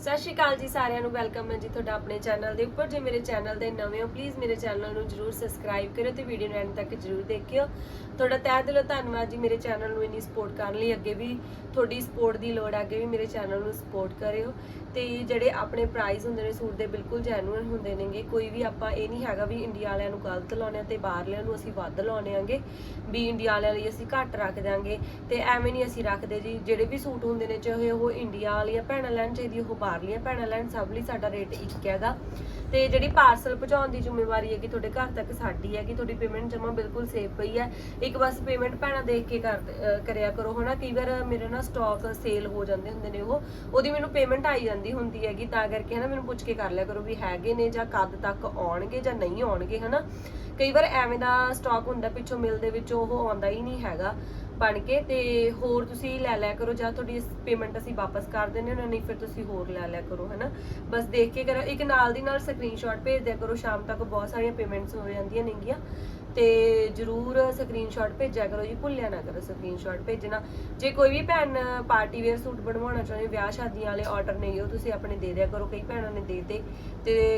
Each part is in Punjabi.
ਸਤਿ ਸ਼੍ਰੀ ਅਕਾਲ ਜੀ ਸਾਰਿਆਂ ਨੂੰ, ਵੈਲਕਮ ਹੈ ਜੀ ਤੁਹਾਡਾ ਆਪਣੇ ਚੈਨਲ ਦੇ ਉੱਪਰ। ਜੇ ਮੇਰੇ ਚੈਨਲ ਦੇ ਨਵੇਂ ਹੋ ਪਲੀਜ਼ ਮੇਰੇ ਚੈਨਲ ਨੂੰ ਜਰੂਰ ਸਬਸਕ੍ਰਾਈਬ ਕਰਿਓ ਤੇ ਵੀਡੀਓ ਨੂੰ ਐਂਡ ਤੱਕ ਜਰੂਰ ਦੇਖਿਓ। ਤੁਹਾਡਾ ਤਹਿ ਦਿਲੋਂ ਧੰਨਵਾਦ ਜੀ ਮੇਰੇ ਚੈਨਲ ਨੂੰ ਇੰਨੀ ਸਪੋਰਟ ਕਰਨ ਲਈ। ਅੱਗੇ ਵੀ ਤੁਹਾਡੀ ਸਪੋਰਟ ਦੀ ਲੋੜ ਹੈ, ਅੱਗੇ ਵੀ ਮੇਰੇ ਚੈਨਲ ਨੂੰ ਸਪੋਰਟ ਕਰਿਓ। ਤੇ ਜਿਹੜੇ ਆਪਣੇ ਪ੍ਰਾਈਸ ਹੁੰਦੇ ਨੇ, ਸੂਟ ਦੇ ਬਿਲਕੁਲ ਜੈਨੂਇਨ ਹੁੰਦੇ ਨੇਗੇ। ਕੋਈ ਵੀ ਆਪਾਂ ਇਹ ਨਹੀਂ ਹੈਗਾ ਵੀ ਇੰਡੀਆ ਵਾਲਿਆਂ ਨੂੰ ਗਲਤ ਲਾਉਣੇ ਆ ਤੇ ਬਾਹਰਲਿਆਂ ਨੂੰ ਅਸੀਂ ਵੱਧ ਲਾਉਣੇ ਆਂਗੇ। ਵੀ ਇੰਡੀਆ ਵਾਲਿਆਂ ਲਈ ਅਸੀਂ ਘੱਟ ਰੱਖ ਦਿਆਂਗੇ ਤੇ ਐਵੇਂ ਨਹੀਂ ਅਸੀਂ ਰੱਖਦੇ ਜੀ। ਜਿਹੜੇ ਵੀ ਸੂਟ ਹੁੰਦੇ ਨੇ, ਚਾਹੇ ਉਹ ਇੰਡੀਆ ਵਾਲੀਆਂ ਭੈਣਾਂ ਲੈਣ ਚਾਹੀਦੀ ਉਹ ਬਾਹਰਲੀਆਂ ਭੈਣਾਂ ਲੈਣ, ਸਭ ਲਈ ਸਾਡਾ ਰੇਟ ਇੱਕ ਹੈਗਾ। ਤੇ ਜਿਹੜੀ ਪਾਰਸਲ ਪਹੁੰਚਾਉਣ ਦੀ ਜ਼ਿੰਮੇਵਾਰੀ ਹੈ ਕਿ ਤੁਹਾਡੇ ਘਰ ਤੱਕ ਸਾਡੀ ਹੈ, ਕਿ ਤੁਹਾਡੀ ਪੇਮੈਂਟ ਜਮਾ ਬਿਲਕੁਲ ਸੇਫ ਪਈ ਹੈ। ਇੱਕ ਬਸ ਪੇਮੈਂਟ ਭੈਣਾਂ ਦੇਖ ਕੇ ਕਰ ਕਰਿਆ ਕਰੋ, ਹਨਾ? ਕਈ ਵਾਰ ਮੇਰੇ ਨਾ ਸਟਾਕ ਸੇਲ ਹੋ ਜਾਂਦੇ ਹੁੰਦੇ ਨੇ ਉਹ, ਉਹਦੀ ਮੈਨੂੰ ਪੇਮੈਂਟ ਆਈ ਜਾਂਦੀ ਹੁੰਦੀ ਹੈਗੀ, ਤਾਂ ਕਰਕੇ ਹਨਾ ਮੈਨੂੰ ਪੁੱਛ ਕੇ ਕਰ ਲਿਆ ਕਰੋ ਵੀ ਹੈਗੇ ਨੇ ਜਾਂ ਕਦ ਤੱਕ ਆਉਣਗੇ ਜਾਂ ਨਹੀਂ ਆਉਣਗੇ, ਹਨਾ? ਕਈ ਵਾਰ ਐਵੇਂ ਦਾ ਸਟਾਕ ਹੁੰਦਾ ਪਿੱਛੋਂ ਮਿਲ ਦੇ ਵਿੱਚ, ਉਹ ਆਉਂਦਾ ਹੀ ਨਹੀਂ ਹੈਗਾ। ਬਣ ਕੇ ਤੇ ਹੋਰ ਤੁਸੀਂ ਲੈ ਲਿਆ ਕਰੋ, ਜਾਂ ਤੁਹਾਡੀ ਪੇਮੈਂਟ ਅਸੀਂ ਵਾਪਸ ਕਰ ਦਿੰਦੇ ਹਾਂ ਨਹੀਂ ਫਿਰ ਤੁਸੀਂ ਹੋਰ ਲੈ ਲਿਆ ਕਰੋ, ਹਨਾ? ਬਸ ਦੇਖ ਕੇ ਕਰੋ, ਇੱਕ ਨਾਲ ਦੀ ਨਾਲ ਸਕਰੀਨਸ਼ਾਟ ਭੇਜ ਦਿਆ ਕਰੋ, ਸ਼ਾਮ ਤੱਕ ਬਹੁਤ ਸਾਰੀਆਂ ਪੇਮੈਂਟਸ ਹੋ ਜਾਂਦੀਆਂ ਨੇਗੀਆਂ। ਤੇ ਜਰੂਰ ਸਕਰੀਨਸ਼ਾਟ ਭੇਜਿਆ ਕਰੋ ਜੀ, ਭੁੱਲਿਆ ਨਾ ਕਰੋ ਸਕਰੀਨਸ਼ਾਟ ਭੇਜਣਾ। ਜੇ ਕੋਈ ਵੀ ਭੈਣ ਪਾਰਟੀ ਵੇਅਰ ਸੂਟ ਬਣਵਾਉਣਾ ਚਾਹੁੰਦੇ, ਵਿਆਹ ਸ਼ਾਦੀਆਂ ਵਾਲੇ ਆਰਡਰ ਨਹੀਂ, ਉਹ ਤੁਸੀਂ ਆਪਣੇ ਦੇ ਦਿਆ ਕਰੋ, ਕਈ ਭੈਣਾਂ ਨੇ ਦੇ ਤੇ।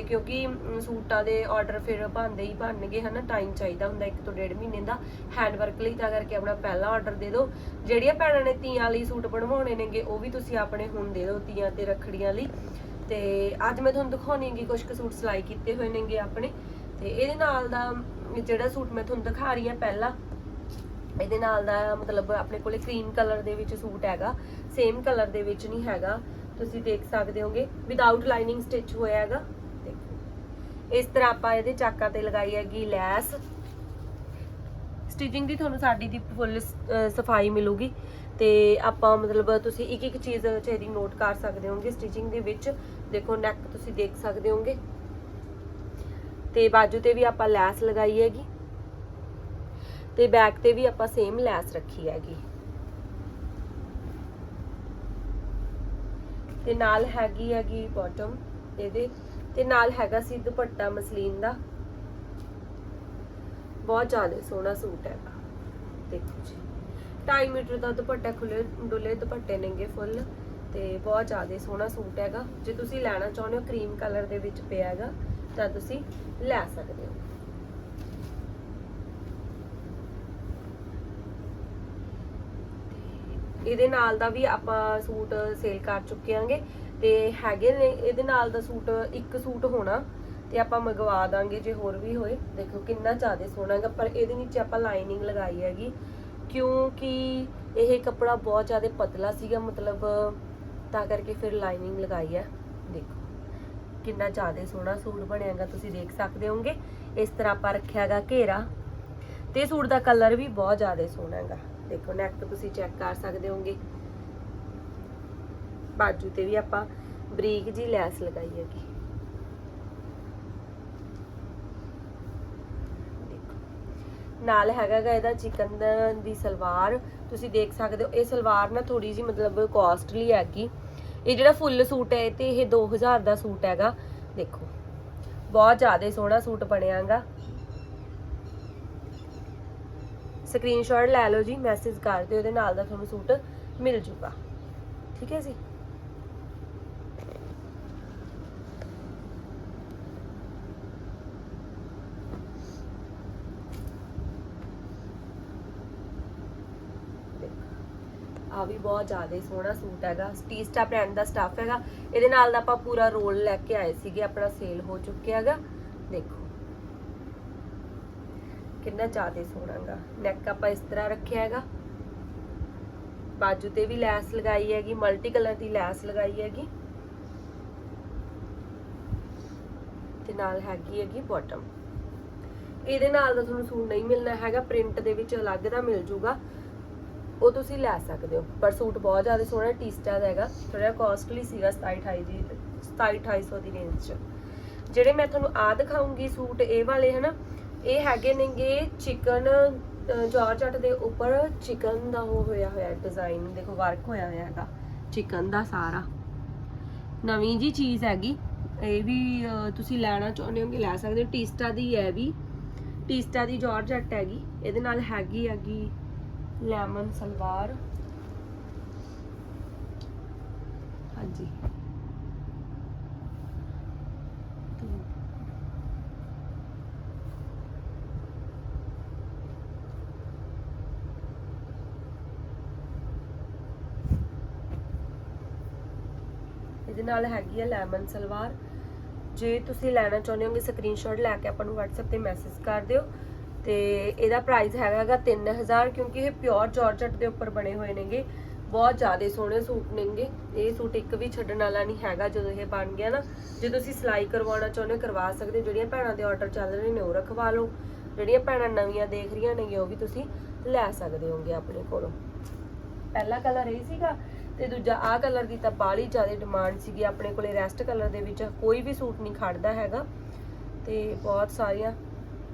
ਕਿਉਂਕਿ ਸੂਟਾਂ ਦੇ ਆਰਡਰ ਫਿਰ ਬਣਦੇ ਹੀ ਬਣਨਗੇ, ਹਨਾ ਟਾਈਮ ਚਾਹੀਦਾ ਹੁੰਦਾ, ਇੱਕ ਤੋਂ ਡੇਢ ਮਹੀਨੇ ਦਾ। ਹੈਂਡ ਵਰਕ ਲਈ ਤਾਂ ਕਰਕੇ ਆਪਣਾ ਪਹਿਲਾ ਆਰਡਰ ਦੇ ਦਿਓ। ਜਿਹੜੀਆਂ ਭੈਣਾਂ ਨੇ ਤੀਆਂ ਲਈ ਸੂਟ ਬਣਵਾਉਣੇ ਨੇਗੇ, ਉਹ ਵੀ ਤੁਸੀਂ ਆਪਣੇ ਹੁਣ ਦੇ ਦਿਓ ਤੀਆਂ ਤੇ ਰੱਖੜੀਆਂ ਲਈ। ਤੇ ਅੱਜ ਮੈਂ ਤੁਹਾਨੂੰ ਦਿਖਾਉਣੀ ਹੈਗੀ ਕੁਝ ਕੁ ਸੂਟ ਸਿਲਾਈ ਕੀਤੇ ਹੋਏ ਨੇਗੇ ਆਪਣੇ। ਤੇ ਇਹਦੇ ਨਾਲ ਦਾ ਜਿਹੜਾ ਸੂਟ ਮੈਂ ਤੁਹਾਨੂੰ ਦਿਖਾ ਰਹੀ ਹਾਂ ਪਹਿਲਾਂ, ਇਹਦੇ ਨਾਲ ਦਾ ਮਤਲਬ ਆਪਣੇ ਕੋਲੇ ਕਰੀਮ ਕਲਰ ਦੇ ਵਿੱਚ ਸੂਟ ਹੈਗਾ ਸੇਮ ਕਲਰ ਦੇ ਵਿੱਚ ਨਹੀਂ ਹੈਗਾ, ਤੁਸੀਂ ਦੇਖ ਸਕਦੇ ਹੋਗੇ ਵਿਦਆਊਟ ਲਾਈਨਿੰਗ ਸਟਿਚ ਹੋਇਆ ਹੈਗਾ, ਦੇਖੋ। ਇਸ ਤਰ੍ਹਾਂ ਆਪਾਂ ਇਹਦੇ ਚਾਕਾਂ ਤੇ ਲਗਾਈ ਹੈਗੀ ਲੈਸ। ਸਟਿਚਿੰਗ ਦੀ ਤੁਹਾਨੂੰ ਸਾਡੀ ਦੀ ਫੁੱਲ ਸਫ਼ਾਈ ਮਿਲੂਗੀ ਤੇ ਆਪਾਂ ਮਤਲਬ ਤੁਸੀਂ ਇੱਕ ਇੱਕ ਚੀਜ਼ ਚੇਰੀ ਨੋਟ ਕਰ ਸਕਦੇ ਹੋਗੇ ਸਟਿਚਿੰਗ ਦੇ ਵਿੱਚ, ਦੇਖੋ ਨੈਕ ਤੁਸੀਂ ਦੇਖ ਸਕਦੇ ਹੋਗੇ। ਤੇ ਬਾਜੂ ਤੇ ਵੀ ਆਪਾਂ ਲੈਸ ਲਗਾਈ ਹੈਗੀ ਤੇ ਬੈਕ ਤੇ ਵੀ ਆਪਾਂ ਸੇਮ ਲੈਸ ਰੱਖੀ ਹੈਗੀ। ਤੇ ਨਾਲ ਹੈਗੀ ਹੈਗੀ ਬਾਟਮ ਇਹਦੇ ਤੇ ਨਾਲ ਹੈਗਾ ਸੀ ਦੁਪੱਟਾ ਮਸਲੀਨ ਦਾ। ਬਹੁਤ ਜ਼ਿਆਦਾ ਸੋਹਣਾ ਸੂਟ ਹੈਗਾ ਦੇਖੋ ਜੀ। 2.5 ਮੀਟਰ ਦਾ ਦੁਪੱਟਾ ਖੁੱਲੇ ਡੁੱਲੇ ਦੁਪੱਟੇ ਨੇਗੇ ਫੁੱਲ ਤੇ ਬਹੁਤ ਜ਼ਿਆਦਾ ਸੋਹਣਾ ਸੂਟ ਹੈਗਾ। ਜੇ ਤੁਸੀਂ ਲੈਣਾ ਚਾਹੁੰਦੇ ਹੋ ਕਰੀਮ ਕਲਰ ਦੇ ਵਿੱਚ ਪਿਆ ਹੈਗਾ ਤਾਂ ਤੁਸੀਂ ਲੈ ਸਕਦੇ ਹੋ। ਇਹਦੇ ਨਾਲ ਦਾ ਵੀ ਆਪਾਂ ਸੂਟ ਸੇਲ ਕਰ ਚੁੱਕੇ ਆਂਗੇ ਤੇ ਹੈਗੇ ਨੇ, ਇਹਦੇ ਨਾਲ ਦਾ ਸੂਟ ਇੱਕ ਸੂਟ ਹੋਣਾ ਤੇ ਆਪਾਂ ਮੰਗਵਾ ਦਾਂਗੇ ਜੇ ਹੋਰ ਵੀ ਹੋਏ। ਦੇਖੋ ਕਿੰਨਾ ਜ਼ਿਆਦਾ ਸੋਹਣਾ ਹੈਗਾ, ਪਰ ਇਹਦੇ ਨੀਚੇ ਆਪਾਂ ਲਾਈਨਿੰਗ ਲਗਾਈ ਹੈਗੀ। ਕਿਉਂਕਿ ਇਹ ਕੱਪੜਾ ਬਹੁਤ ਜ਼ਿਆਦਾ ਪਤਲਾ ਸੀਗਾ, ਮਤਲਬ ਤਾਂ ਕਰਕੇ ਫਿਰ ਲਾਈਨਿੰਗ ਲਗਾਈ ਹੈ। ਦੇਖੋ। ਕਿੰਨਾ ਜ਼ਿਆਦਾ ਸੋਹਣਾ ਸੂਟ ਬਣਿਆਗਾ, ਤੁਸੀਂ ਦੇਖ ਸਕਦੇ ਹੋਗੇ ਇਸ ਤਰ੍ਹਾਂ ਆਪਾਂ ਰੱਖਿਆਗਾ ਘੇਰਾ। ਤੇ ਸੂਟ ਦਾ ਕਲਰ ਵੀ ਬਹੁਤ ਜ਼ਿਆਦਾ ਸੋਹਣਾ ਹੈਗਾ ਦੇਖੋ ਨੈਕ ਤੁਸੀਂ ਚੈੱਕ ਕਰ ਸਕਦੇ ਹੋਗੇ ਬਾਜੂ ਤੇ ਵੀ ਆਪਾਂ ਬਰੀਕ ਜੀ ਲੈਸ ਲਗਾਈ ਹੈਗੀ। ਨਾਲ ਹੈਗਾਗਾ ਇਹਦਾ ਚਿਕਨ ਦੀ ਸਲਵਾਰ। ਤੁਸੀਂ ਦੇਖ ਸਕਦੇ ਹੋ, ਇਹ ਸਲਵਾਰ ਨਾ ਥੋੜੀ ਜੀ ਮਤਲਬ ਕਾਸਟਲੀ ਹੈਗੀ। ਇਹ ਜਿਹੜਾ ਫੁੱਲ ਸੂਟ ਹੈ, ਤੇ ਇਹ 2000 ਦਾ ਸੂਟ ਹੈਗਾ। ਦੇਖੋ, ਬਹੁਤ ਜ਼ਿਆਦਾ ਸੋਹਣਾ ਸੂਟ ਬਣਿਆਗਾ ਸਕਰੀਨਸ਼ਾਟ ਲੈ ਲਓ ਜੀ ਮੈਸੇਜ ਕਰ ਦਿਓ, ਉਹਦੇ ਨਾਲ ਦਾ ਤੁਹਾਨੂੰ ਸੂਟ ਮਿਲ ਜੂਗਾ। ਠੀਕ ਹੈ ਜੀ? ਆ ਵੀ ਬਹੁਤ ਜ਼ਿਆਦਾ ਸੋਹਣਾ ਸੂਟ ਹੈਗਾ। ਸਟੀਸਟਾ ਬ੍ਰਾਂਡ ਦਾ ਸਟਾਫ ਹੈਗਾ। ਇਹਦੇ ਨਾਲ ਦਾ ਆਪਾਂ ਪੂਰਾ ਰੋਲ ਲੈ ਕੇ ਆਏ ਸੀਗੇ, ਆਪਣਾ ਸੇਲ ਹੋ ਚੁੱਕਿਆ ਹੈਗਾ। ਦੇਖੋ। ਕਿੰਨਾ ਜ਼ਿਆਦਾ ਸੋਹਣਾ ਨੈਕ ਆਪਾਂ ਇਸ ਤਰ੍ਹਾਂ ਰੱਖਿਆ ਹੈਗਾ। ਬਾਜੂ ਤੇ ਵੀ ਲੈਸ ਲਗਾਈ ਹੈਗੀ ਮਲਟੀ ਕਲਰ ਦੀ ਲੈਸ ਲਗਾਈ ਹੈਗੀ। ਤੇ ਨਾਲ ਹੈਗੀ ਹੈਗੀ ਬਾਟਮ ਇਹਦੇ ਨਾਲ ਦਾ ਤੁਹਾਨੂੰ ਸੂਟ ਨਹੀਂ ਮਿਲਣਾ ਹੈਗਾ ਪ੍ਰਿੰਟ ਦੇ ਵਿੱਚ ਅਲੱਗ ਦਾ ਮਿਲ ਜੂਗਾ। ਉਹ ਤੁਸੀਂ ਲੈ ਸਕਦੇ ਹੋ। ਪਰ ਸੂਟ ਬਹੁਤ ਜ਼ਿਆਦਾ ਸੋਹਣਾ, ਟੀਸਟਾ ਦਾ ਹੈਗਾ। ਥੋੜਾ ਕਾਸਟਲੀ ਸੀਗਾ 27 ਦੀ 27 ਦੀ ਰੇਂਜ 'ਚ। ਜਿਹੜੇ ਮੈਂ ਤੁਹਾਨੂੰ ਆ ਦਿਖਾਉਂਗੀ ਸੂਟ, ਇਹ ਵਾਲੇ ਹਨਾ, ਇਹ ਹੈਗੇ ਨੇਗੇ ਚਿਕਨ ਜਾਰਜਟ ਦੇ ਉੱਪਰ। ਚਿਕਨ ਦਾ ਉਹ ਹੋਇਆ ਹੋਇਆ ਡਿਜ਼ਾਈਨ ਦੇਖੋ ਵਰਕ ਹੋਇਆ ਹੋਇਆ ਹੈਗਾ। ਚਿਕਨ ਦਾ ਸਾਰਾ। ਨਵੀਂ ਜੀ ਚੀਜ਼ ਹੈਗੀ। ਇਹ ਵੀ ਤੁਸੀਂ ਲੈਣਾ ਚਾਹੁੰਦੇ ਹੋ ਕਿ ਲੈ ਸਕਦੇ ਹੋ। ਟੀਸਟਾ ਦੀ ਹੈ ਵੀ। ਟੀਸਟਾ ਦੀ ਜਾਰਜਟ ਹੈਗੀ। ਇਹਦੇ ਨਾਲ ਹੈਗੀ ਹੈਗੀ ਲੈਮਨ ਸਲਵਾਰ। ਹਾਂਜੀ। ਇਹਦੇ ਨਾਲ ਹੈਗੀ ਆ ਲੈਮਨ ਸਲਵਾਰ। ਜੇ ਤੁਸੀਂ ਲੈਣਾ ਚਾਹੁੰਦੇ ਹੋਗੇ ਕਿ ਸਕਰੀਨਸ਼ਾਟ ਲੈ ਕੇ ਆਪਾਂ ਨੂੰ WhatsApp ਤੇ ਮੈਸੇਜ ਕਰ ਦਿਓ। ਤੇ ਇਹਦਾ ਪ੍ਰਾਈਸ ਹੈਗਾਗਾ 3000 ਕਿਉਂਕਿ ਇਹ ਪਿਓਰ ਜਾਰਜਟ ਦੇ ਉੱਪਰ ਬਣੇ ਹੋਏ ਨੇਗੇ। ਬਹੁਤ ਜ਼ਿਆਦਾ ਸੋਹਣੇ ਸੂਟ ਨੇਗੇ। ਇਹ ਸੂਟ ਇੱਕ ਵੀ ਛੱਡਣ ਵਾਲਾ ਨਹੀਂ ਹੈਗਾ ਜਦੋਂ ਇਹ ਬਣ ਗਿਆ ਨਾ। ਜੇ ਤੁਸੀਂ ਸਿਲਾਈ ਕਰਵਾਉਣਾ ਚਾਹੁੰਦੇ ਹੋ, ਕਰਵਾ ਸਕਦੇ ਹੋ। ਜਿਹੜੀਆਂ ਭੈਣਾਂ ਦੇ ਆਰਡਰ ਚੱਲ ਰਹੇ ਨੇ, ਉਹ ਰਖਵਾ ਲਓ। ਜਿਹੜੀਆਂ ਭੈਣਾਂ ਨਵੀਆਂ ਦੇਖ ਰਹੀਆਂ ਨੇਗੀਆਂ, ਉਹ ਵੀ ਤੁਸੀਂ ਲੈ ਸਕਦੇ ਹੋਗੇ ਆਪਣੇ ਕੋਲੋਂ। ਪਹਿਲਾ ਕਲਰ ਇਹ ਸੀਗਾ ਤੇ ਦੂਜਾ ਆਹ ਕਲਰ ਦੀ ਤਾਂ ਬਾਲੀ ਜ਼ਿਆਦਾ ਡਿਮਾਂਡ ਸੀਗੀ। ਆਪਣੇ ਕੋਲੇ ਰੈਸਟ ਕਲਰ ਦੇ ਵਿੱਚ ਕੋਈ ਵੀ ਸੂਟ ਨਹੀਂ ਖੜਦਾ ਹੈਗਾ। ਤੇ ਬਹੁਤ ਸਾਰੀਆਂ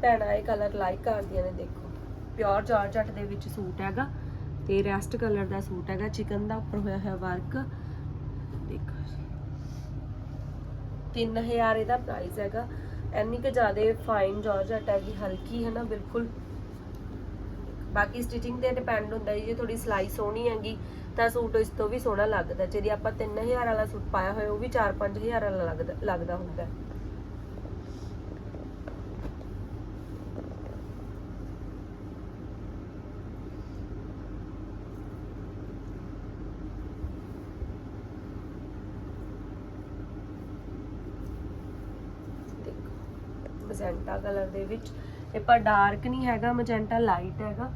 ਭੈਣਾਂ, ਇਹ ਕਲਰ ਲਾਈਕ ਕਰਦੀਆਂ ਨੇ, ਦੇਖੋ। ਪਿਓਰ ਜਾਰਜਟ ਦੇ ਵਿੱਚ ਸੂਟ ਹੈਗਾ ਤੇ ਰੈਸਟ ਕਲਰ ਦਾ ਸੂਟ ਹੈਗਾ ਚਿਕਨ ਦਾ ਉੱਪਰ ਹੋਇਆ ਹੋਇਆ ਵਰਕ ਦੇਖੋ 3000 ਇਹਦਾ ਪ੍ਰਾਈਸ ਹੈਗਾ। ਇੰਨੀ ਕਿ ਜ਼ਿਆਦਾ ਫਾਈਨ ਜਾਰਜਟ ਹੈਗੀ, ਹਲਕੀ ਹੈ ਨਾ, ਬਿਲਕੁਲ। ਬਾਕੀ ਸਟਿਚਿੰਗ ਤੇ ਡਿਪੈਂਡ ਹੁੰਦਾ ਹੈ ਜੇ ਥੋੜੀ ਸਿਲਾਈ ਸੋਹਣੀ ਹੈਗੀ, ਤਾਂ ਸੂਟ ਇਸ ਤੋਂ ਵੀ ਸੋਹਣਾ ਲੱਗਦਾ। ਜੇ ਦੀ ਆਪਾਂ 3000 ਵਾਲਾ ਸੂਟ ਪਾਇਆ ਹੋਇਆ, ਉਹ ਵੀ 4-5000 ਵਾਲਾ ਲੱਗਦਾ ਲੱਗਦਾ ਹੁੰਦਾ ਹੈ। ਦੇਖੋ ਮਜੈਂਟਾ ਕਲਰ ਦੇ ਵਿੱਚ। ਇਹ ਪਰ ਡਾਰਕ ਨਹੀਂ ਹੈਗਾ, ਮਜੈਂਟਾ ਲਾਈਟ ਹੈਗਾ।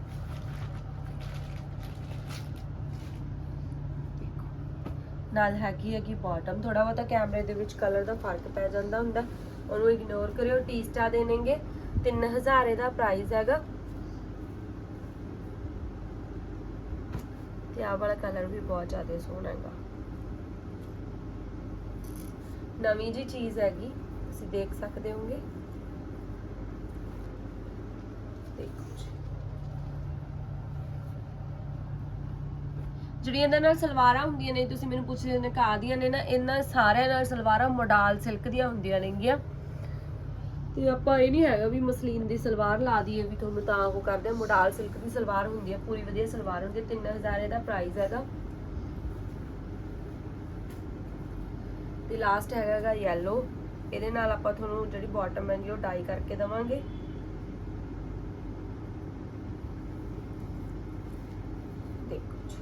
ਨਾਲ ਹੈਗੀ ਹੈ ਕਿ ਬਾਟਮ ਥੋੜਾ ਬਹੁਤਾ ਕੈਮਰੇ ਦੇ ਵਿੱਚ ਕਲਰ ਦਾ ਫ਼ਰਕ ਪੈ ਜਾਂਦਾ ਹੁੰਦਾ। ਉਹਨੂੰ ਇਗਨੋਰ ਕਰਿਓ ਟੀ ਸਟਾ ਦੇਣਗੇ 3000 ਇਹਦਾ ਪ੍ਰਾਈਸ ਹੈਗਾ। ਤੇ ਆਹ ਵਾਲਾ ਕਲਰ ਵੀ ਬਹੁਤ ਜ਼ਿਆਦਾ ਸੋਹਣਾ ਹੈਗਾ। ਨਵੀਂ ਜੀ ਚੀਜ਼ ਹੈਗੀ, ਤੁਸੀਂ ਦੇਖ ਸਕਦੇ ਹੋਗੇ। ਦੇਖੋ ਜੀ ਜਿਹੜੀਆਂ ਇਹਨਾਂ ਨਾਲ ਸਲਵਾਰਾਂ ਹੁੰਦੀਆਂ ਨੇ, ਤੁਸੀਂ ਮੈਨੂੰ ਪੁੱਛਦੇ ਨੇ ਕਾਦੀਆਂ ਨੇ ਨਾ, ਇਹਨਾਂ ਸਾਰਿਆਂ ਨਾਲ ਸਲਵਾਰਾਂ ਮੋਡਲ ਸਿਲਕ ਦੀਆਂ ਹੁੰਦੀਆਂ ਨੇਗੀਆਂ। ਤੇ ਆਪਾਂ ਇਹ ਨਹੀਂ ਹੈਗਾ ਵੀ ਮਸਲੀਨ ਦੀ ਸਲਵਾਰ ਲਾ ਦਈਏ, ਵੀ ਤੁਹਾਨੂੰ ਤਾਂ ਉਹ ਕਰਦੇ ਆ ਸਿਲਕ ਦੀ ਸਲਵਾਰ ਹੁੰਦੀ ਹੈ ਪੂਰੀ ਵਧੀਆ ਸਲਵਾਰ ਹੁੰਦੀ ਹੈ 3000 ਇਹਦਾ ਪ੍ਰਾਈਸ ਹੈਗਾ। ਤੇ ਲਾਸਟ ਹੈਗਾਗਾ yellow, ਇਹਦੇ ਨਾਲ ਆਪਾਂ ਤੁਹਾਨੂੰ ਜਿਹੜੀ ਬਾਟਮ ਹੈਗੀ ਉਹ ਡਾਈ ਕਰਕੇ ਦਵਾਂਗੇ ਦੇਖੋ ਜੀ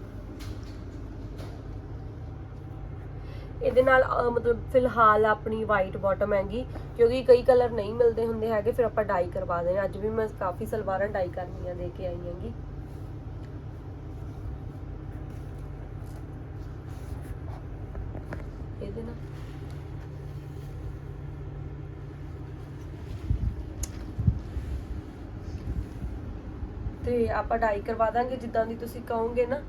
ਇਹਦੇ ਨਾਲ ਮਤਲਬ ਫਿਲਹਾਲ ਆਪਣੀ ਵਾਈਟ ਬਾਟਮ ਹੈਗੀ, ਕਿਉਂਕਿ ਕਈ ਕਲਰ ਨਹੀਂ ਮਿਲਦੇ ਹੁੰਦੇ ਹੈਗੇ, ਫਿਰ ਆਪਾਂ ਡਾਈ ਕਰਵਾ ਦੇਣਾ ਅੱਜ ਵੀ ਮੈਂ ਕਾਫੀ ਸਲਵਾਰਾਂ ਡਾਈ ਕਰਨੀਆਂ ਦੇ ਕੇ ਆਈ ਹੈਗੀ। ਇਹਦੇ ਨਾਲ। ਤੇ ਆਪਾਂ ਡਾਈ ਕਰਵਾ ਦਾਂਗੇ, ਜਿੱਦਾਂ ਦੀ ਤੁਸੀਂ ਕਹੋਗੇ ਨਾ।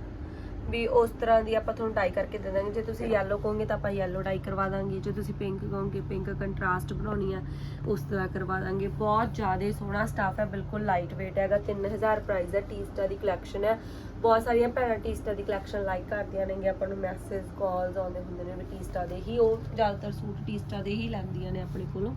ਵੀ ਉਸ ਤਰ੍ਹਾਂ ਦੀ ਆਪਾਂ ਤੁਹਾਨੂੰ ਡਾਈ ਕਰਕੇ ਦੇ ਦਾਂਗੇ। ਜੇ ਤੁਸੀਂ ਯੈਲੋ ਕਹੋਗੇ ਤਾਂ ਆਪਾਂ ਯੈਲੋ ਡਾਈ ਕਰਵਾ ਦਾਂਗੇ। ਜੇ ਤੁਸੀਂ ਪਿੰਕ ਕਹੋਗੇ ਪਿੰਕ ਕੰਟਰਾਸਟ ਬਣਾਉਣੀ ਆ, ਉਸ ਤਰ੍ਹਾਂ ਕਰਵਾ ਦਾਂਗੇ। ਬਹੁਤ ਜ਼ਿਆਦਾ ਸੋਹਣਾ ਸਟਾਫ ਹੈ, ਬਿਲਕੁਲ ਲਾਈਟ weight ਹੈਗਾ 3000 ਪ੍ਰਾਈਸ ਹੈ ਟੀਸਟਾ ਦੀ ਕਲੈਕਸ਼ਨ ਹੈ। ਬਹੁਤ ਸਾਰੀਆਂ ਭੈਣਾਂ ਟੀਸਟਾ ਦੀ ਕਲੈਕਸ਼ਨ ਲਾਈਕ ਕਰਦੀਆਂ ਨੇਗੇ ਆਪਾਂ ਨੂੰ ਮੈਸੇਜ ਕਾਲਸ ਆਉਂਦੇ ਹੁੰਦੇ ਨੇ ਵੀ ਟੀਸਟਾ ਦੇ ਹੀ। ਉਹ ਜ਼ਿਆਦਾਤਰ ਸੂਟ ਟੀਸਟਾ ਦੇ ਹੀ ਲੈਂਦੀਆਂ ਨੇ ਆਪਣੇ ਕੋਲੋਂ।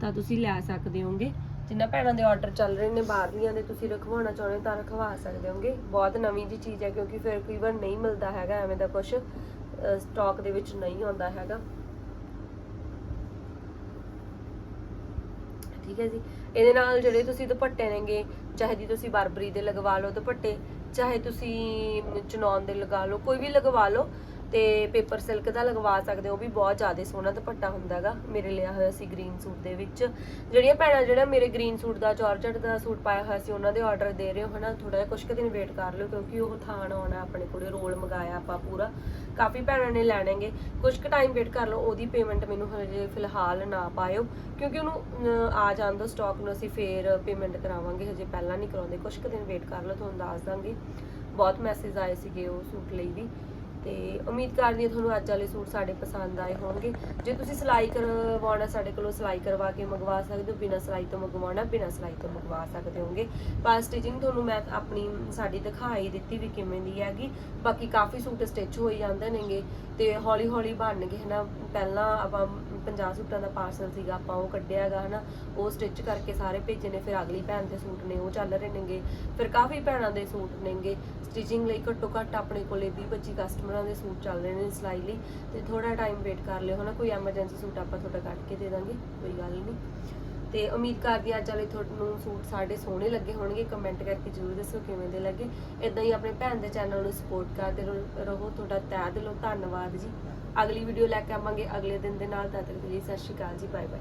ਤਾਂ ਤੁਸੀਂ ਲੈ ਸਕਦੇ ਹੋਗੇ। ਜਿੰਨਾ ਭੈਣਾਂ ਦੇ ਆਰਡਰ ਚੱਲ ਰਹੇ ਨੇ ਬਾਹਰਲੀਆਂ ਦੇ, ਤੁਸੀਂ ਰਖਵਾਉਣਾ ਚਾਹੁੰਦੇ ਤਾਂ ਰਖਵਾ ਸਕਦੇ ਹੋਗੇ। ਬਹੁਤ ਨਵੀਂ ਜੀ ਚੀਜ਼ ਹੈ ਕਿਉਂਕਿ ਫਿਰ ਕਈ ਵਾਰ ਨਹੀਂ ਮਿਲਦਾ ਹੈਗਾ, ਐਵੇਂ ਦਾ ਕੁਝ ਸਟਾਕ ਦੇ ਵਿੱਚ ਨਹੀਂ ਆਉਂਦਾ ਹੈਗਾ। ਠੀਕ ਹੈ ਜੀ। ਇਹਦੇ ਨਾਲ ਜਿਹੜੇ ਤੁਸੀਂ ਦੁਪੱਟੇ ਨੇਗੇ, ਚਾਹੇ ਜੀ ਤੁਸੀਂ ਬਰਬਰੀ ਦੇ ਲਗਵਾ ਲਓ ਦੁਪੱਟੇ, ਚਾਹੇ ਤੁਸੀਂ ਚਨੌਨ ਦੇ ਲਗਾ ਲਓ, ਕੋਈ ਵੀ ਲਗਵਾ ਲਓ ਤੇ ਪੇਪਰ ਸਿਲਕ ਦਾ ਲਗਵਾ ਸਕਦੇ ਹੋ, ਉਹ ਵੀ ਬਹੁਤ ਜ਼ਿਆਦਾ ਸੋਹਣਾ ਦੁਪੱਟਾ ਹੁੰਦਾਗਾ ਮੇਰੇ ਲਿਆ ਹੋਇਆ ਸੀ ਗ੍ਰੀਨ ਸੂਟ ਦੇ ਵਿੱਚ। ਜਿਹੜੀਆਂ ਭੈਣਾਂ ਜਿਹੜਾ ਮੇਰੇ ਗ੍ਰੀਨ ਸੂਟ ਦਾ ਜਾਰਜਟ ਦਾ ਸੂਟ ਪਾਇਆ ਹੋਇਆ ਸੀ, ਉਹਨਾਂ ਦੇ ਆਰਡਰ ਦੇ ਰਹੇ ਹੋ ਹਨਾ ਥੋੜਾ ਜਿਹਾ ਕੁਝ ਕੁ ਦਿਨ ਵੇਟ ਕਰ ਲਿਓ, ਕਿਉਂਕਿ ਉਹ ਥਾਣ ਆਉਣਾ ਆਪਣੇ ਕੋਲੇ, ਰੋਲ ਮੰਗਾਇਆ ਆਪਾਂ ਪੂਰਾ। ਕਾਫੀ ਭੈਣਾਂ ਨੇ ਲੈਣਗੇ ਕੁਝ ਕੁ ਟਾਈਮ ਵੇਟ ਕਰ ਲਓ, ਉਹਦੀ ਪੇਮੈਂਟ ਮੈਨੂੰ ਹਜੇ ਫਿਲਹਾਲ ਨਾ ਪਾਇਓ, ਕਿਉਂਕਿ ਉਹਨੂੰ ਆ ਜਾਣ ਦੋ ਸਟਾਕ ਨੂੰ ਅਸੀਂ ਫੇਰ ਪੇਮੈਂਟ ਕਰਾਵਾਂਗੇ, ਹਜੇ ਪਹਿਲਾਂ ਨਹੀਂ ਕਰਾਉਂਦੇ ਕੁਝ ਕੁ ਦਿਨ ਵੇਟ ਕਰ ਲਓ, ਤੁਹਾਨੂੰ ਦੱਸ ਦਾਂਗੇ। ਬਹੁਤ ਮੈਸੇਜ ਆਏ ਸੀਗੇ ਉਹ ਸੂਟ ਲਈ ਵੀ। ਤੇ ਉਮੀਦ ਕਰਦੀ ਹਾਂ ਤੁਹਾਨੂੰ ਅੱਜ ਵਾਲੇ ਸੂਟ ਸਾਡੇ ਪਸੰਦ ਆਏ ਹੋਣਗੇ। ਜੇ ਤੁਸੀਂ ਸਿਲਾਈ ਕਰਵਾਉਣਾ ਸਾਡੇ ਕੋਲੋਂ ਸਿਲਾਈ ਕਰਵਾ ਕੇ ਮੰਗਵਾ ਸਕਦੇ ਹੋ, ਬਿਨਾਂ ਸਿਲਾਈ ਤੋਂ ਮੰਗਵਾਉਣਾ, ਬਿਨਾਂ ਸਿਲਾਈ ਤੋਂ ਮੰਗਵਾ ਸਕਦੇ ਹੋਗੇ ਪਰ ਸਟਿਚਿੰਗ ਤੁਹਾਨੂੰ ਮੈਂ ਆਪਣੀ, ਸਾਡੀ ਦਿਖਾਈ ਦਿੱਤੀ ਵੀ ਕਿਵੇਂ ਦੀ ਹੈਗੀ। ਬਾਕੀ ਕਾਫੀ ਸੂਟ ਸਟਿਚ ਹੋਈ ਜਾਂਦੇ ਨੇਗੇ ਤੇ ਹੌਲੀ ਹੌਲੀ ਬਣਨਗੇ, ਹਨਾ। ਪਹਿਲਾਂ ਆਪਾਂ 50 ਸੂਟਾਂ ਦਾ ਪਾਰਸਲ ਸੀਗਾ, ਆਪਾਂ ਉਹ ਕੱਢਿਆ ਹੈਗਾ, ਹਨਾ। ਉਹ ਸਟਿਚ ਕਰਕੇ ਸਾਰੇ ਭੇਜੇ ਨੇ, ਫਿਰ ਅਗਲੀ ਭੈਣ ਦੇ ਸੂਟ ਨੇ, ਉਹ ਚੱਲ ਰਹੇ ਨੇਗੇ। ਫਿਰ ਕਾਫੀ ਭੈਣਾਂ ਦੇ ਸੂਟ ਨੇਗੇ। ਸਟਿਚਿੰਗ ਲਈ ਘੱਟੋ ਘੱਟ ਆਪਣੇ ਕੋਲੇ 20 25 ਕਸਟਮਰ ਦੇ ਸੂਟ ਚੱਲ ਨੇ ਸਿਲਾਈ ਲਈ ਤੇ ਥੋੜਾ ਟਾਈਮ ਵੇਟ ਕਰ ਲਿਓ, ਹਨਾ? ਕੋਈ ਐਮਰਜੈਂਸੀ ਸੂਟ ਆਪਾਂ ਤੁਹਾਡਾ ਕੱਢ ਕੇ ਦੇ ਦਾਂਗੇ, ਕੋਈ ਗੱਲ ਨਹੀਂ ਤੇ ਉਮੀਦ ਕਰਦੀ ਹਾਂ ਅੱਜ ਵਾਲੇ ਤੁਹਾਨੂੰ ਸੂਟ ਸਾਡੇ ਸੋਹਣੇ ਲੱਗੇ ਹੋਣਗੇ ਕਮੈਂਟ ਕਰਕੇ ਜਰੂਰ ਦੱਸੋ ਕਿਵੇਂ ਦੇ ਲੱਗੇ। ਇਦਾਂ ਹੀ ਆਪਣੇ ਭੈਣ ਦੇ ਚੈਨਲ ਨੂੰ ਸਪੋਰਟ ਕਰਦੇ ਰਹੋ- ਰਹੋ, ਤੁਹਾਡਾ ਤਹਿ ਦਿਲੋਂ ਧੰਨਵਾਦ ਜੀ। ਅਗਲੀ ਵੀਡੀਓ ਲੈ ਕੇ ਆਵਾਂਗੇ, ਅਗਲੇ ਦਿਨ ਦੇ ਨਾਲ, ਤਦ ਤੱਕ ਲਈ ਸਤਿ ਸ਼੍ਰੀ ਅਕਾਲ ਜੀ ਬਾਏ ਬਾਏ